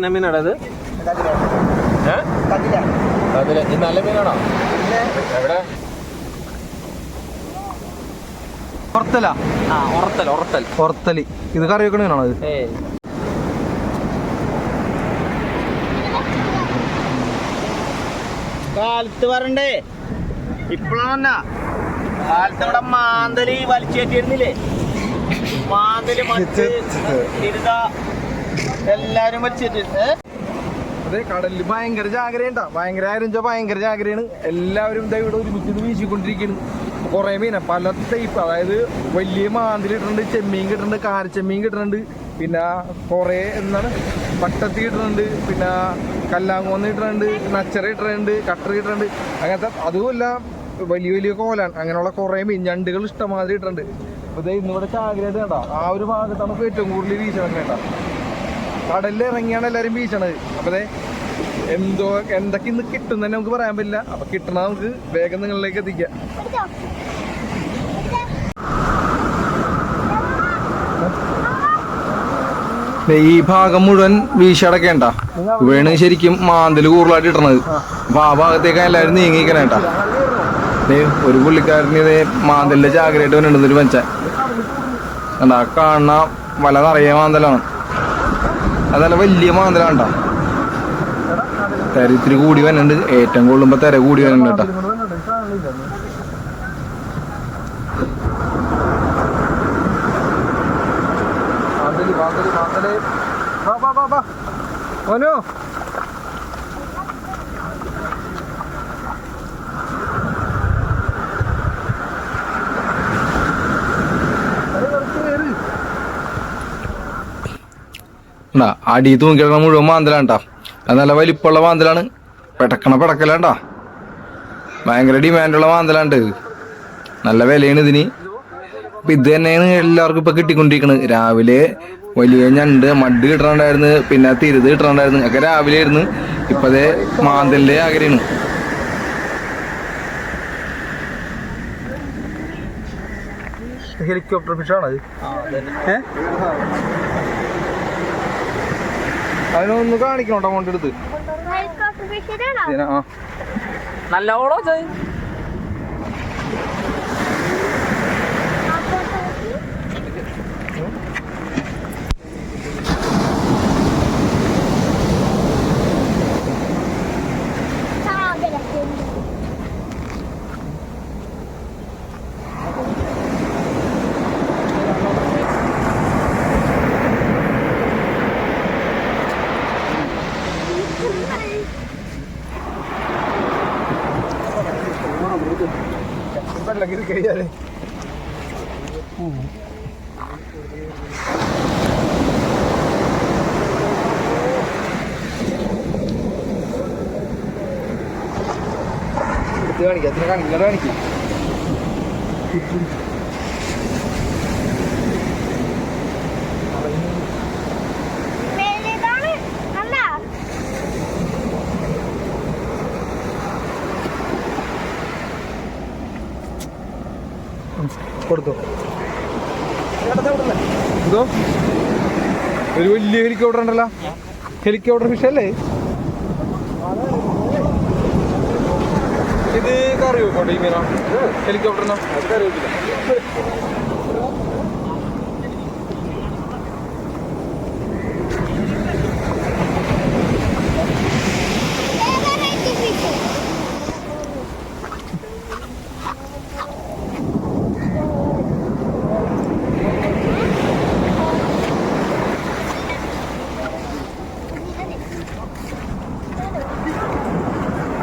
എന്നാ മീനാടാ അത്? അതിൽ ഈ നല്ല മീനാണോ? എവിടെ? പുറത്തല ആ ഉറത്തൽ ഉറത്തൽ പുറത്തൽ ഇത് കറി വെക്കണ മീനാണോ ഇത്? കാലത്ത് വരണ്ടേ ഇപ്പഴാണ് കാലത്ത് ഇവിടെ മാന്തൽ വലിച്ചേറ്റിരുന്നില്ലേ? മാന്തലി മറ്റ് തിരുത എല്ലാരും വെച്ചിട്ടുണ്ട് അതെ കടലിൽ ഭയങ്കര ജാഗ്രത ഭയങ്കര ആയിരം ഭയങ്കര ജാഗ്രതയാണ്. എല്ലാവരും ഇതാ ഇവിടെ ഒരുമിച്ച് വീശിക്കൊണ്ടിരിക്കുന്നു കൊറേ മീന പല ടൈപ്പ് അതായത് വലിയ മാന്തിൽ ഇട്ടിട്ടുണ്ട് ചെമ്മീൻ കിട്ടുന്നുണ്ട് കാരച്ചെമ്മീൻ കിട്ടുന്നുണ്ട്. പിന്നെ കുറെ എന്താണ് പട്ടത്തി കിട്ടുന്നുണ്ട് പിന്നെ കല്ലാങ്കോന്ന് കിട്ടുന്നുണ്ട് നച്ചറ കിട്ടുന്നുണ്ട് കട്ടർ കിട്ടുന്നുണ്ട്. അങ്ങനത്തെ അതുമല്ല വലിയ വലിയ കോലാൻ അങ്ങനെയുള്ള കുറേ മീൻ ഞണ്ടുകൾ ഇഷ്ടമാതിരി ഇട്ടിട്ടുണ്ട്. അപ്പൊ ദേ ഇന്നിവിടെ ചാഗ്രത കേട്ടോ ആ ഒരു ഭാഗത്താണ് ഏറ്റവും കൂടുതൽ വീശണം കേട്ടാ. കടലിൽ ഇറങ്ങിയാണ് എല്ലാരും വീശണത്. അപ്പൊ ദേ എന്തോ എന്തൊക്കെ ഇന്ന് കിട്ടും തന്നെ നമുക്ക് പറയാൻ പറ്റില്ല. അപ്പൊ കിട്ടണ നമുക്ക് വേഗം നിങ്ങളിലേക്ക് എത്തിക്കാം. ഈ ഭാഗം മുഴുവൻ വീശടക്കേണ്ട ഇവയാണ് ശരിക്കും മാന്തൽ കൂടുതലായിട്ട് ഇട്ടണത് അപ്പൊ ആ ഭാഗത്തേക്ക് എല്ലാവരും നീങ്ങിക്കണേട്ടാ ഒരു പുള്ളിക്കാരന് ഇതേ മാന്തലിന്റെ ജാഗ്രതയായിട്ട് വന്നിട്ടുണ്ട് ഒരു മനുഷ്യൻ കണ്ടാ കാണുന്ന വല നിറയെ മാന്തലാണ്. അതല്ല വലിയ മാന്തലാണ്ട. തെര കൂടി വരുന്നുണ്ട് ഏറ്റവും കൊള്ളുമ്പോ തെര കൂടി വരുന്നുണ്ട് കേട്ടോ. ഓനോ ഉണ്ടാ അടി തൂങ്ങിക്കിടണ മുഴുവൻ മാന്തലാണ്ടാ. അത് നല്ല വലിപ്പമുള്ള മാന്തലാണ്. പെടക്കണ പെടക്കലാണ്ടാ. ഭയങ്കര ഡിമാൻഡുള്ള മാന്തലാണ്ട്. നല്ല വിലയാണ് ഇതിന്. അപ്പൊ ഇത് തന്നെയാണ് എല്ലാവർക്കും ഇപ്പൊ കിട്ടിക്കൊണ്ടിരിക്കണത് രാവിലെ വലിയ ഞണ്ട് മഡ് കിട്ടണുണ്ടായിരുന്നു. പിന്നെ തിരുത് കിട്ടണുണ്ടായിരുന്നു. ഒക്കെ രാവിലെ ആയിരുന്നു. ഇപ്പതേ മാന്തലിന്റെ ആഗ്രഹമാണ്. ഹെലികോപ്റ്റർ ഫിഷാണത്? അതിനൊന്ന് കാണിക്കണോട്ടോ അങ്ങോട്ട് എടുത്ത് ഹെലികോപ്റ്റർ ഫിഷിനാണോ ഇതിനെ, ആ നല്ല ഓളോ ചായ വെള്ളം കഴിയാതെ എടുത്ത് കാണിക്കാം എത്ര കാണിക്കില്ല കാണിക്കും മേലേതാണ് അല്ല കൊടുത്തു. എന്തോ? ഒരു വലിയ ഹെലികോപ്റ്റർ ഉണ്ടല്ലോ. ഹെലികോപ്റ്റർ ഫിഷ് അല്ലേ? ഇത് കറി ഹെലികോപ്റ്ററിനോ അത് കറി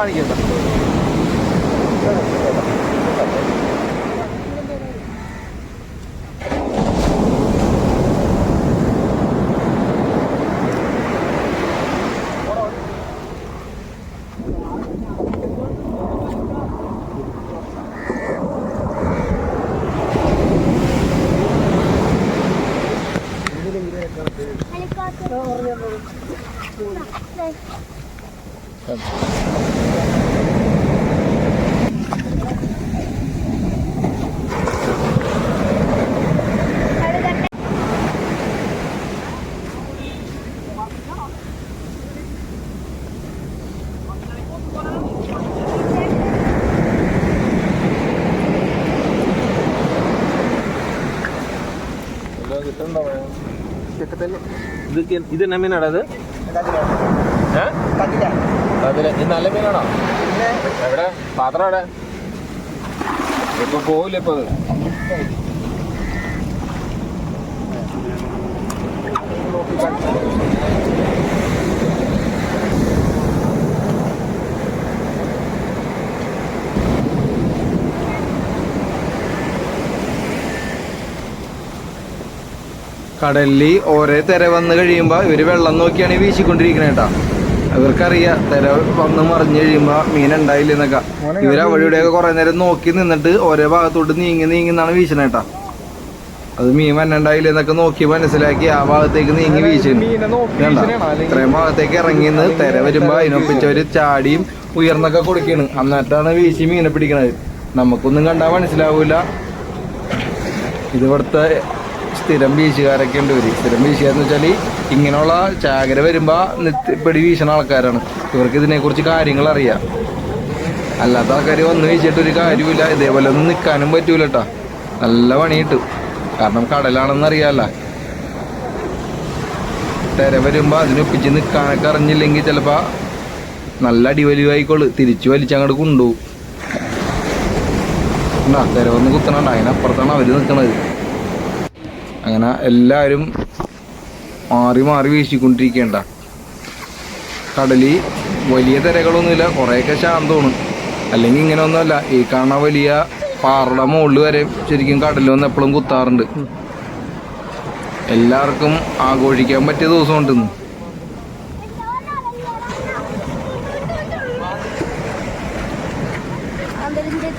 കാണിക്കുന്നത് Helikopter. Ne oluyor? Tamam. ഇത് ഏ? അതിൽ ഇത് നല്ല മീനാണോ? എവിടെ? പാത്രം എവിടെ? ഇപ്പൊ പോവില്ല ഇപ്പൊ അത്. കടലിൽ ഓരോ തിര വന്ന് കഴിയുമ്പോൾ ഇവർ വെള്ളം നോക്കിയാണ് ഈ വീശിക്കൊണ്ടിരിക്കണേ കേട്ടാ ഇവർക്കറിയാം തിര വന്ന് മറിഞ്ഞു കഴിയുമ്പോൾ മീൻ ഉണ്ടായില്ലെന്നൊക്കെ എന്നൊക്കെ. അവിടെ ഇവിടെയൊക്കെ കുറെ നേരം നോക്കി നിന്നിട്ട് ഓരോ ഭാഗത്തോട്ട് നീങ്ങി നീങ്ങി എന്നാണ് വീശണേ കേട്ടാ അത് മീൻ വന്നുണ്ടായില്ലെന്നൊക്കെ നോക്കി മനസ്സിലാക്കി ആ ഭാഗത്തേക്ക് നീങ്ങി വീശുന്നു ഇത്രയും ഭാഗത്തേക്ക് ഇറങ്ങി നിന്ന് തിര വരുമ്പോൾ അതിനൊപ്പിച്ചവര് ചാടിയും ഉയർന്നൊക്കെ കൊടുക്കാണ്. എന്നിട്ടാണ് വീശി മീനെ പിടിക്കണത്. നമുക്കൊന്നും കണ്ടാൽ മനസ്സിലാവൂല. ഇത് ഇവിടുത്തെ സ്ഥിരം വീശുകാരൊക്കെ ഉണ്ട് ഇവർ. സ്ഥിരം വീശുകാരെന്ന് വെച്ചാൽ ഇങ്ങനെയുള്ള ചാകര വരുമ്പോ നിത്യ പിടി വീശണ ആൾക്കാരാണ്. ഇവർക്ക് ഇതിനെ കുറിച്ച് കാര്യങ്ങൾ അറിയാം അല്ലാത്ത ആൾക്കാർ വന്ന് വീശിയിട്ട് ഒരു കാര്യമില്ല ഇതേപോലെ ഒന്നും നിൽക്കാനും പറ്റൂല കേട്ടോ നല്ല പണി കിട്ടും. കാരണം കടലാണെന്ന് അറിയാല്ല. തിര വരുമ്പോ അതിനൊപ്പിച്ച് നിൽക്കാനൊക്കെ അറിഞ്ഞില്ലെങ്കിൽ ചിലപ്പോ നല്ല അടിവലിവായിക്കോൾ. തിരിച്ചു വലിച്ചങ്ങോട്ട് കൊണ്ടുപോകും തിര വന്ന് കുത്തണണ്ട. അതിനപ്പുറത്താണ് അവർ നിൽക്കണത് അങ്ങനെ എല്ലാവരും മാറി മാറി വീശിക്കൊണ്ടിരിക്കേണ്ട. കടലി വലിയ തിരകളൊന്നുമില്ല കുറേയൊക്കെ ശാന്തമാണ്. അല്ലെങ്കിൽ ഇങ്ങനെ ഒന്നുമല്ല ഈ കാണുന്ന വലിയ പാറയുടെ മുകളിൽ വരെ ശരിക്കും കടലിൽ വന്ന് എപ്പോഴും കുത്താറുണ്ട്. എല്ലാവർക്കും ആഘോഷിക്കാൻ പറ്റിയ ദിവസം ഉണ്ടെന്ന് അതിന്റെ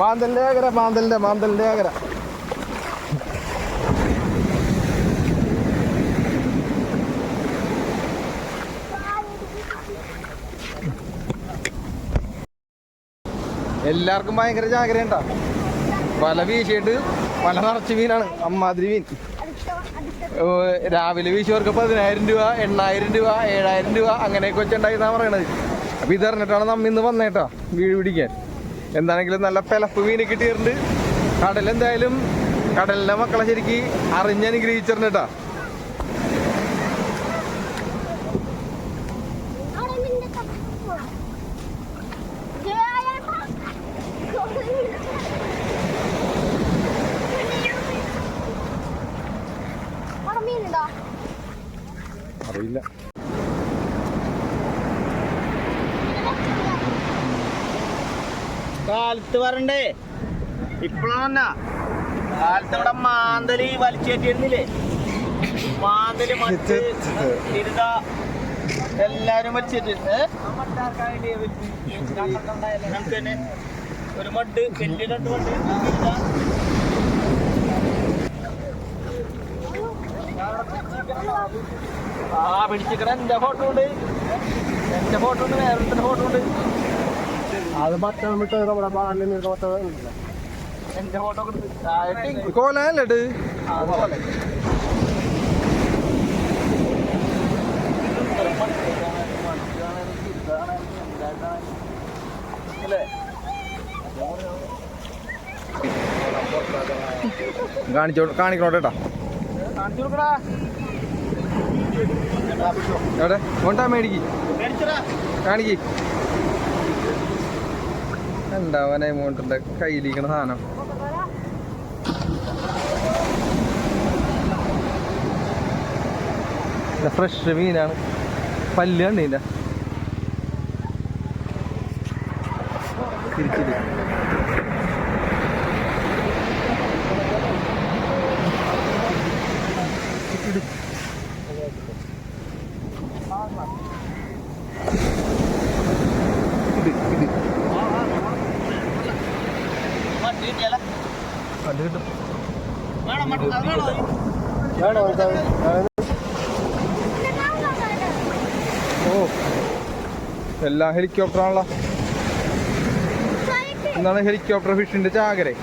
മാന്തലിന്റെ ആകര മാന്തലിന്റെ മാന്തലിന്റെ ആകര എല്ലാവർക്കും ഭയങ്കര ജാഗ്രത വല വീശിയിട്ട് വല നിറച്ച് മീനാണ് അമ്മാതിരി മീൻ രാവിലെ വീശിയവർക്ക് പതിനായിരം രൂപ എണ്ണായിരം രൂപ ഏഴായിരം രൂപ അങ്ങനെയൊക്കെ വെച്ചുണ്ടായിരുന്നാ പറയണത്. അപ്പൊ ഇത് അറിഞ്ഞിട്ടാണ് നമ്മ ഇന്ന് വന്നേട്ടാ വീട് പിടിക്കാൻ. എന്താണെങ്കിലും നല്ല പിലപ്പ് മീൻ കിട്ടിയിട്ടുണ്ട്. കടൽ എന്തായാലും കടലിലെ മക്കളെ ശരിക്ക് അറിഞ്ഞനുഗ്രഹിച്ചിട്ടുണ്ട് കേട്ടാ. കാലത്ത് വരണ്ടേ? ഇപ്പോഴാണ് കാലത്ത് ഇവിടെ മാന്തൽ വലിച്ചേറ്റിരുന്നില്ലേ? മാന്തൽ മറ്റ് എല്ലാരും വലിച്ചേറ്റിരുന്നു. ഒരു മഡ്. ആ പിടിച്ചിക്കണ എന്റെ ഫോട്ടോ ഉണ്ട്. എന്റെ ഫോട്ടോ ഉണ്ട് വേറെ ഫോട്ടോ ഉണ്ട്. അത് മറ്റേ വിട്ട് നമ്മുടെ എന്റെ ഫോട്ടോ കോലല്ലേ കാണിച്ചോ കൊടുക്കടാ. എവിടെ? കൊണ്ടാ മേടിക്ക്. മേടിച്ചടാ. കാണിക്ക്. ഉണ്ടാവാൻ എമൗണ്ടിന്റെ കയ്യിലിരിക്കണ സാധനം. ഫ്രഷ് മീനാണ്. പല്ല് കണ്ടീല്ല. തിരിച്ചിട്ട് ഇത് ഇത് അത് കിട്ടും ഓ എല്ലാം ഹെലികോപ്റ്റർ ആണല്ലോ എന്താണ് ഹെലികോപ്റ്റർ ഫിഷിന്റെ ചാകരെ.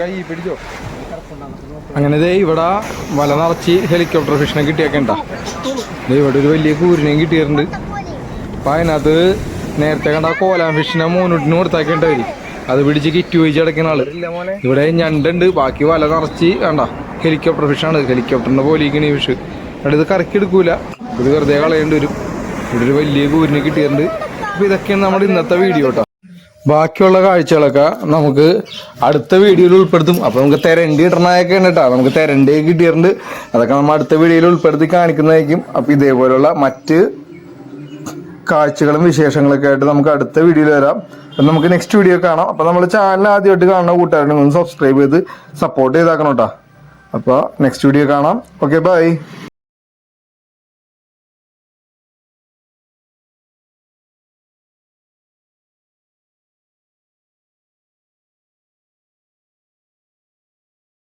കൈ പിടിച്ചോ. അങ്ങനെ ഇവിടെ വല നിറച്ച് ഹെലികോപ്റ്റർ ഫിഷിനെ കിട്ടിയൊക്കെ ദേ ഇവിടെ ഒരു വലിയ കൂരിനെയും കിട്ടിയിട്ടുണ്ട്. അപ്പൊ അതിനകത്ത് നേരത്തെ കണ്ട കോലാൻ ഫിഷിനെ മൂന്നൂട്ടിന് കൊടുത്താക്കേണ്ട വരും അത് പിടിച്ച് കിറ്റ് ഒഴിച്ച് കിടക്കുന്ന ആൾ. ഇവിടെ ഞണ്ടുണ്ട്. ബാക്കി വല നിറച്ച് വേണ്ട ഹെലികോപ്റ്റർ ഫിഷാണ് ഹെലികോപ്റ്ററിന്റെ പോലെ ഇരിക്കണ ഈ ഫിഷ് അവിടെ ഇത് കറക്കി എടുക്കൂല. ഇത് വെറുതെ കളയേണ്ടി വരും. ഇവിടെ ഒരു വലിയ കൂരിനെ കിട്ടിയിട്ടുണ്ട്. അപ്പൊ ഇതൊക്കെയാണ് നമ്മുടെ ഇന്നത്തെ വീഡിയോ കേട്ടോ ബാക്കിയുള്ള കാഴ്ചകളൊക്കെ നമുക്ക് അടുത്ത വീഡിയോയിൽ ഉൾപ്പെടുത്തും. അപ്പൊ നമുക്ക് തെരണ്ടി ഇടണയൊക്കെ ഉണ്ട് കേട്ടോ നമുക്ക് തെരണ്ടി കിട്ടിയിട്ടുണ്ട്. അതൊക്കെ നമ്മൾ അടുത്ത വീഡിയോയിൽ ഉൾപ്പെടുത്തി കാണിക്കുന്നതായിരിക്കും. അപ്പൊ ഇതേപോലുള്ള മറ്റ് കാഴ്ചകളും വിശേഷങ്ങളൊക്കെ ആയിട്ട് നമുക്ക് അടുത്ത വീഡിയോയിൽ വരാം. അപ്പൊ നമുക്ക് നെക്സ്റ്റ് വീഡിയോ കാണാം. അപ്പൊ നമ്മൾ ചാനൽ ആദ്യമായിട്ട് കാണുന്ന കൂട്ടുകാരുണ്ടെങ്കിൽ ഒന്ന് സബ്സ്ക്രൈബ് ചെയ്ത് സപ്പോർട്ട് ചെയ്താക്കണം കേട്ടോ അപ്പൊ നെക്സ്റ്റ് വീഡിയോ കാണാം. Okay bye